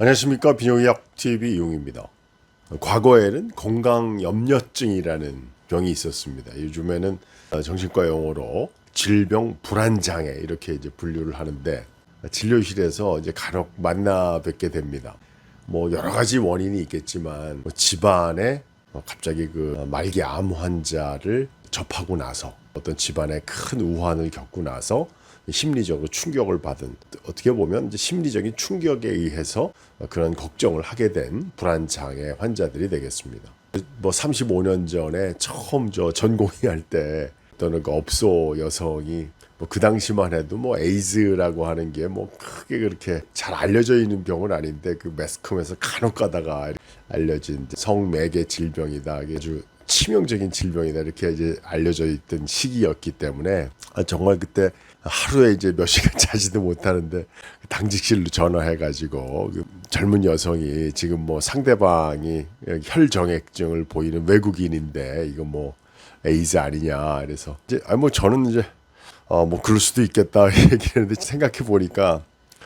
안녕하십니까 비뇨기약 TV 이용입니다. 과거에는 건강염려증이라는 병이 있었습니다. 요즘에는 정신과 용어로 질병 불안장애 이렇게 이제 분류를 하는데 진료실에서 이제 간혹 만나 뵙게 됩니다. 뭐 여러 가지 원인이 있겠지만 뭐 집안에 뭐 갑자기 그 말기 암 환자를 접하고 나서 어떤 집안에 큰 우환을 겪고 나서 심리적으로 충격을 받은 어떻게 보면 심리적인 충격에 의해서 그런 걱정을 하게 된 불안 장애 환자들이 되겠습니다. 뭐 35년 전에 처음 저 전공의할 때 어떤 그 업소 여성이 뭐 그 당시만 해도 뭐 에이즈라고 하는 게 뭐 크게 그렇게 잘 알려져 있는 병은 아닌데 그 매스컴에서 간혹 가다가 알려진 성매개 질병이다. 아주 치명적인 질병이다. 이렇게 이제 알려져 있던 시기였기 때문에 아, 정말 그때 하루에 이제 몇 시간 자지도 못하는데 당직실로 전화해가지고 그 젊은 여성이 지금 뭐 상대방이 혈정액증을 보이는 외국인인데 이거 뭐 에이즈 아니냐. 그래서 이제 아뭐 저는 이제 어 뭐 그럴 수도 있겠다 얘기했는데 생각해 보니까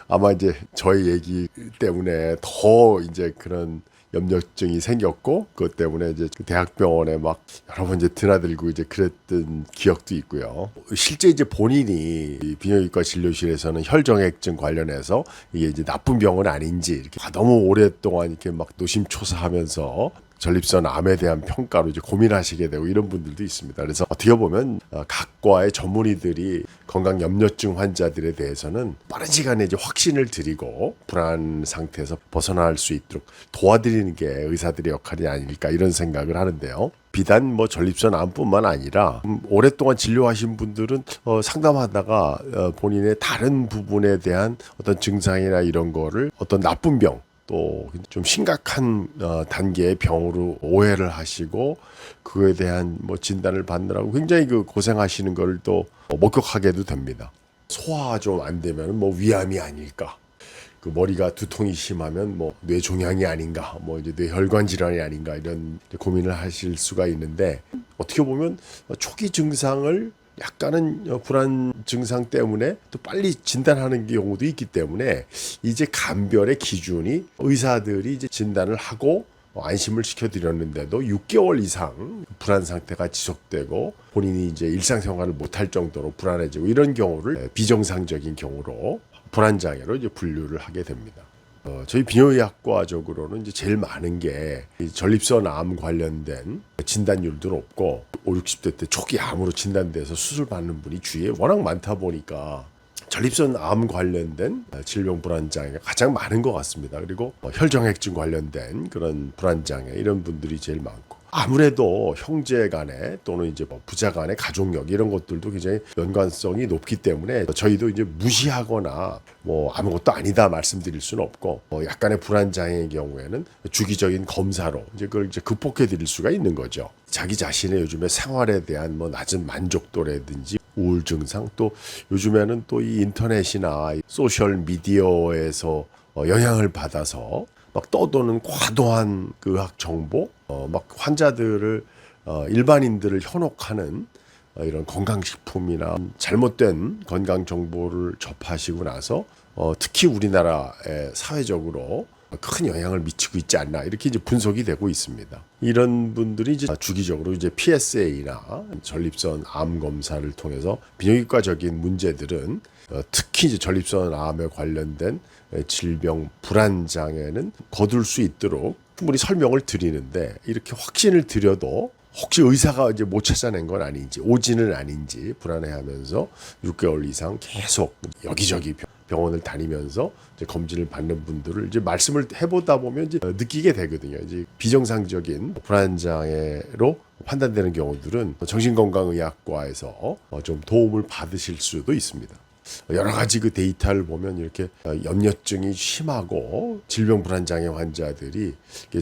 아마 이제 저의 얘기 때문에 더 이제 그런 염려증이 생겼고 그것 때문에 이제 그 대학병원에 막 여러 번 이제 드나들고 이제 그랬던 기억도 있고요. 실제 이제 본인이 이 비뇨기과 진료실에서는 혈정액증 관련해서 이게 이제 나쁜 병은 아닌지 이렇게 아, 너무 오랫동안 이렇게 막 노심초사하면서 전립선 암에 대한 평가로 이제 고민하시게 되고 이런 분들도 있습니다. 그래서 어떻게 보면 어, 각과의 전문의들이 건강 염려증 환자들에 대해서는 빠른 시간에 이제 확신을 드리고 불안 상태에서 벗어날 수 있도록 도와드리는 게 의사들의 역할이 아닐까 이런 생각을 하는데요. 비단 뭐 전립선 암뿐만 아니라 음, 오랫동안 진료하신 분들은 어, 상담하다가 어, 본인의 다른 부분에 대한 어떤 증상이나 이런 거를 어떤 나쁜 병 또 좀 심각한 어, 단계의 병으로 오해를 하시고 그거에 대한 뭐 진단을 받느라고 굉장히 그 고생하시는 걸 또 목격하게도 됩니다. 소화 좀 안 되면 뭐 위암이 아닐까. 그 머리가 두통이 심하면 뭐 뇌종양이 아닌가, 뭐 이제 뇌혈관 질환이 아닌가 이런 고민을 하실 수가 있는데 어떻게 보면 초기 증상을 약간은 어, 불안 증상 때문에 또 빨리 진단하는 경우도 있기 때문에 이제 감별의 기준이 의사들이 이제 진단을 하고 어, 안심을 시켜드렸는데도 6개월 이상 불안 상태가 지속되고 본인이 이제 일상생활을 못할 정도로 불안해지고 이런 경우를 비정상적인 경우로 불안 장애로 이제 분류를 하게 됩니다. 어, 저희 비뇨의학과적으로는 이제 제일 많은 게이 전립선 암 관련된 진단율도 높고 5, 60대 때 초기 암으로 진단돼서 수술 받는 분이 주위에 워낙 많다 보니까 전립선 암 관련된 질병 불안 장애가 가장 많은 것 같습니다. 그리고 뭐 혈정액증 관련된 그런 불안 장애 이런 분들이 제일 많고 아무래도 형제 간에 또는 이제 뭐 부자 간의 가족력 이런 것들도 굉장히 연관성이 높기 때문에 저희도 이제 무시하거나 뭐 아무것도 아니다 말씀드릴 수는 없고 뭐 약간의 불안 장애의 경우에는 주기적인 검사로 이제 그걸 이제 극복해 드릴 수가 있는 거죠. 자기 자신의 요즘에 생활에 대한 뭐 낮은 만족도라든지 우울 증상 또 요즘에는 또 이 인터넷이나 소셜 미디어에서 어, 영향을 받아서 막 떠도는 과도한 그 의학 정보, 어, 막 환자들을 어, 일반인들을 현혹하는 어, 이런 건강식품이나 잘못된 건강 정보를 접하시고 나서 어, 특히 우리나라의 사회적으로 큰 영향을 미치고 있지 않나 이렇게 이제 분석이 되고 있습니다. 이런 분들이 이제 주기적으로 이제 PSA나 전립선 암 검사를 통해서 비뇨기과적인 문제들은 어, 특히 이제 전립선 암에 관련된 질병 불안 장애는 거둘 수 있도록 충분히 설명을 드리는데 이렇게 확신을 드려도 혹시 의사가 이제 못 찾아낸 건 아닌지 오진은 아닌지 불안해하면서 6개월 이상 계속 여기저기 병원을 다니면서 이제 검진을 받는 분들을 이제 말씀을 해보다 보면 이제 느끼게 되거든요. 이제 비정상적인 불안 장애로 판단되는 경우들은 정신건강의학과에서 좀 도움을 받으실 수도 있습니다. 여러 가지 그 데이터를 보면 이렇게 염려증이 심하고 질병 불안 장애 환자들이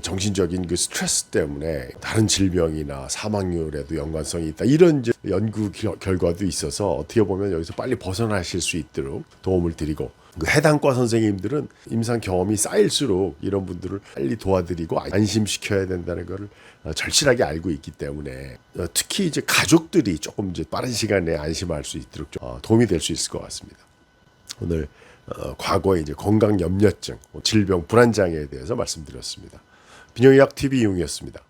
정신적인 그 스트레스 때문에 다른 질병이나 사망률에도 연관성이 있다. 이런 연구 결과도 있어서 어떻게 보면 여기서 빨리 벗어나실 수 있도록 도움을 드리고 그 해당과 선생님들은 임상 경험이 쌓일수록 이런 분들을 빨리 도와드리고 안심시켜야 된다는 것을 절실하게 알고 있기 때문에 어, 특히 이제 가족들이 조금 이제 빠른 시간 내에 안심할 수 있도록 좀 어, 도움이 될 수 있을 것 같습니다. 오늘 어, 과거의 이제 건강 염려증, 뭐 질병 불안장애에 대해서 말씀드렸습니다. 비뇨의학 TV 이용이었습니다.